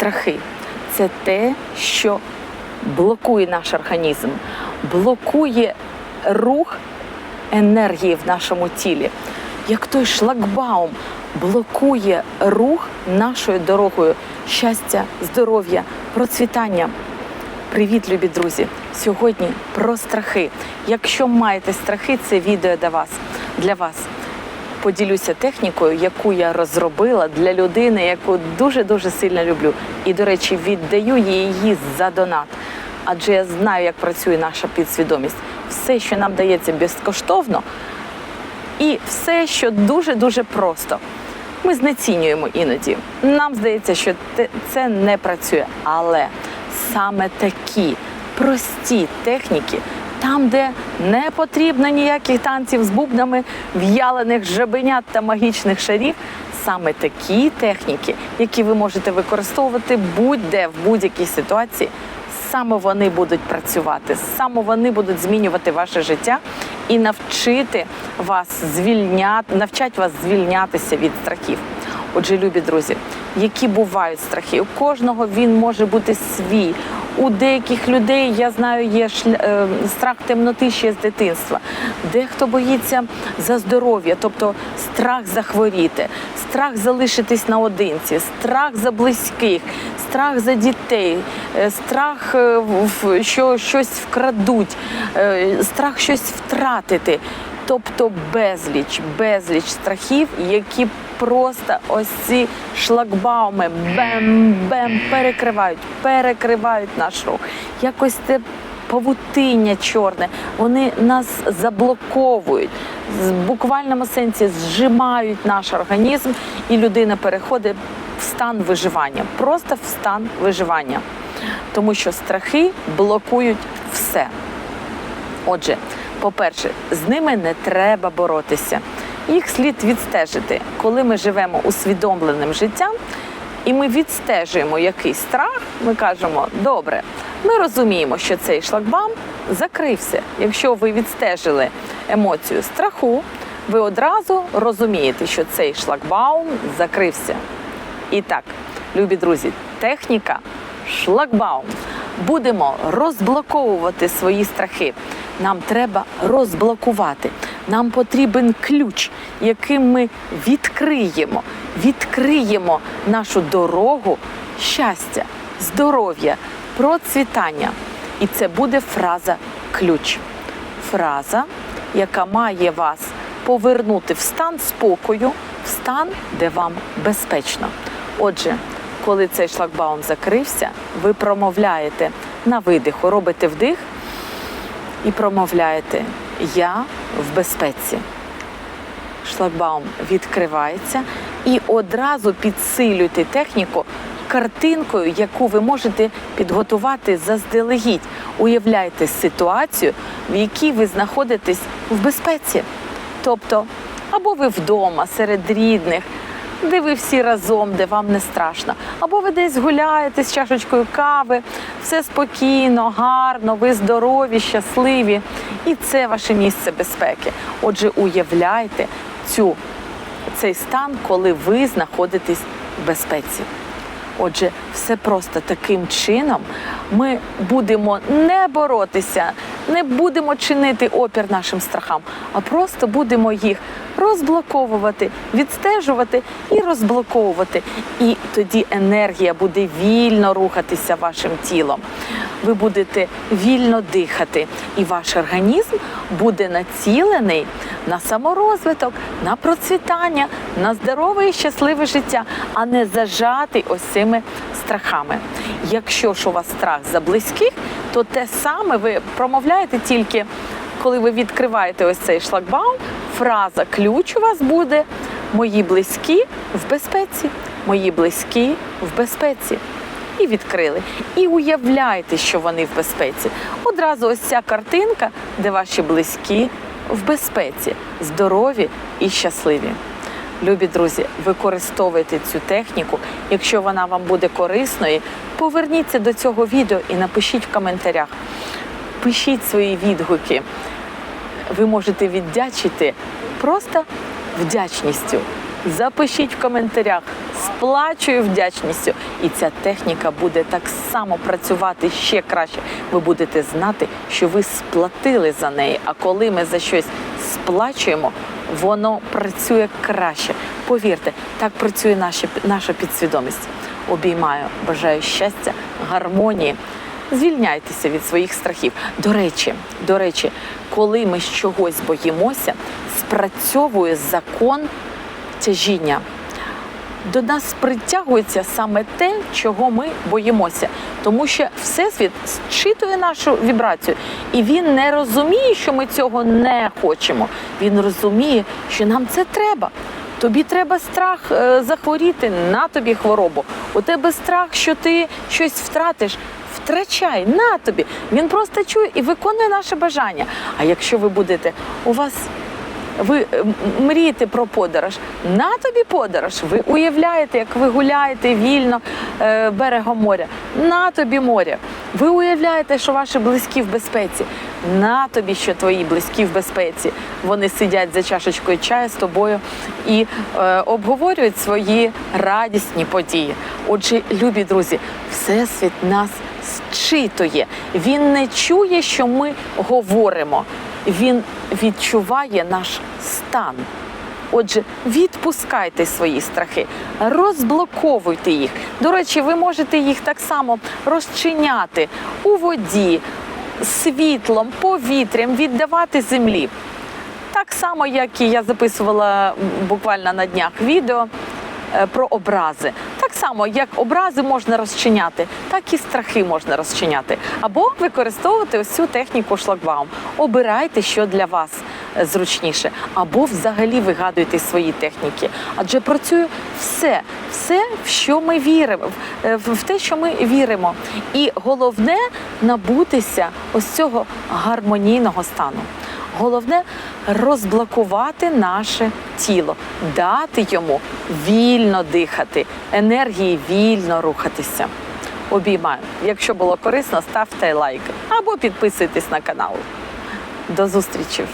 страхи це те, що блокує наш організм, блокує рух енергії в нашому тілі, як той шлагбаум блокує рух нашою дорогою щастя, здоров'я, процвітання. Привіт, любі друзі! Сьогодні про страхи. Якщо маєте страхи, це відео для вас. Поділюся технікою, яку я розробила для людини, яку дуже дуже сильно люблю. І, до речі, віддаю її за донат. Адже я знаю, як працює наша підсвідомість. Все, що нам дається безкоштовно, і все, що дуже дуже просто. Ми знецінюємо іноді. Нам здається, що це не працює. Але саме такі прості техніки, там, де не потрібно ніяких танців з бубнами, в'ялених жабенят та магічних шарів, саме такі техніки, які ви можете використовувати будь-де в будь-якій ситуації, саме вони будуть працювати, саме вони будуть змінювати ваше життя і навчити вас звільняти, навчать вас звільнятися від страхів. Отже, любі друзі, які бувають страхи, у кожного він може бути свій. У деяких людей я знаю, є е, страх темноти ще з дитинства. Дехто боїться за здоров'я, тобто страх захворіти, страх залишитись наодинці, страх за близьких, страх за дітей, е, страх, е, що щось вкрадуть, страх щось втратити. Тобто безліч, безліч страхів, які просто ось ці шлагбауми бем-бем перекривають, перекривають наш рух. Якось це павутиння чорне, вони нас заблоковують, в буквальному сенсі зжимають наш організм, і людина переходить в стан виживання, просто в стан виживання. Тому що страхи блокують все. Отже, по-перше, з ними не треба боротися. Їх слід відстежити, коли ми живемо усвідомленим життям, і ми відстежуємо якийсь страх. Ми кажемо, добре, ми розуміємо, що цей шлагбаум закрився. Якщо ви відстежили емоцію страху, ви одразу розумієте, що цей шлагбаум закрився. І так, любі друзі, техніка шлагбаум. Будемо розблоковувати свої страхи. Нам треба розблокувати. Нам потрібен ключ, яким ми відкриємо, відкриємо нашу дорогу щастя, здоров'я, процвітання. І це буде фраза ключ. Фраза, яка має вас повернути в стан спокою, в стан, де вам безпечно. Отже, коли цей шлагбаум закрився, ви промовляєте на видиху, робите вдих і промовляєте Я в безпеці. Шлагбаум відкривається і одразу підсилюйте техніку картинкою, яку ви можете підготувати заздалегідь. Уявляйте ситуацію, в якій ви знаходитесь в безпеці. Тобто, або ви вдома серед рідних, де ви всі разом, де вам не страшно, або ви десь гуляєте з чашечкою кави, все спокійно, гарно, ви здорові, щасливі, і це ваше місце безпеки. Отже, уявляйте цю, цей стан, коли ви знаходитесь в безпеці. Отже, все просто таким чином ми будемо не боротися, не будемо чинити опір нашим страхам, а просто будемо їх розблоковувати, відстежувати і розблоковувати. І тоді енергія буде вільно рухатися вашим тілом. Ви будете вільно дихати, і ваш організм буде націлений на саморозвиток, на процвітання, на здорове і щасливе життя, а не зажатий ось цими страхами. Якщо ж у вас страх за близьких, то те саме ви промовляєте тільки коли ви відкриваєте ось цей шлагбаум, фраза ключ у вас буде Мої близькі в безпеці, мої близькі в безпеці. І відкрили. І уявляйте, що вони в безпеці. Одразу ось ця картинка, де ваші близькі в безпеці, здорові і щасливі. Любі друзі, використовуйте цю техніку. Якщо вона вам буде корисною, поверніться до цього відео і напишіть в коментарях. Пишіть свої відгуки. Ви можете віддячити просто вдячністю. Запишіть в коментарях сплачую вдячністю. І ця техніка буде так само працювати ще краще. Ви будете знати, що ви сплатили за неї. А коли ми за щось сплачуємо, воно працює краще. Повірте, так працює наша, наша підсвідомість. Обіймаю, бажаю щастя, гармонії. Звільняйтеся від своїх страхів. До речі, до речі, коли ми чогось боїмося, спрацьовує закон тяжіння. До нас притягується саме те, чого ми боїмося, тому що всесвіт зчитує нашу вібрацію, і він не розуміє, що ми цього не хочемо. Він розуміє, що нам це треба. Тобі треба страх е, захворіти на тобі хворобу. У тебе страх, що ти щось втратиш. Втрачай на тобі. Він просто чує і виконує наше бажання. А якщо ви будете, у вас ви е, мрієте про подорож. На тобі подорож. Ви уявляєте, як ви гуляєте вільно е, берегом моря. На тобі море. Ви уявляєте, що ваші близькі в безпеці. На тобі, що твої близькі в безпеці. Вони сидять за чашечкою чаю з тобою і е, обговорюють свої радісні події. Отже, любі друзі, всесвіт нас зчитує. Він не чує, що ми говоримо. Він відчуває наш стан. Отже, відпускайте свої страхи, розблоковуйте їх. До речі, ви можете їх так само розчиняти у воді, світлом, повітрям, віддавати землі. Так само, як і я записувала буквально на днях відео про образи. Так само, як образи можна розчиняти, так і страхи можна розчиняти. Або використовувати ось цю техніку шлагбаум. Обирайте, що для вас е, зручніше, або взагалі вигадуйте свої техніки. Адже працює все, все, в що ми віримо, в- е, те, що ми віримо. І головне набутися ось цього гармонійного стану. Головне розблокувати наше тіло, дати йому вільно дихати, енергії вільно рухатися. Обіймаю. Якщо було корисно, ставте лайк або підписуйтесь на канал. До зустрічі!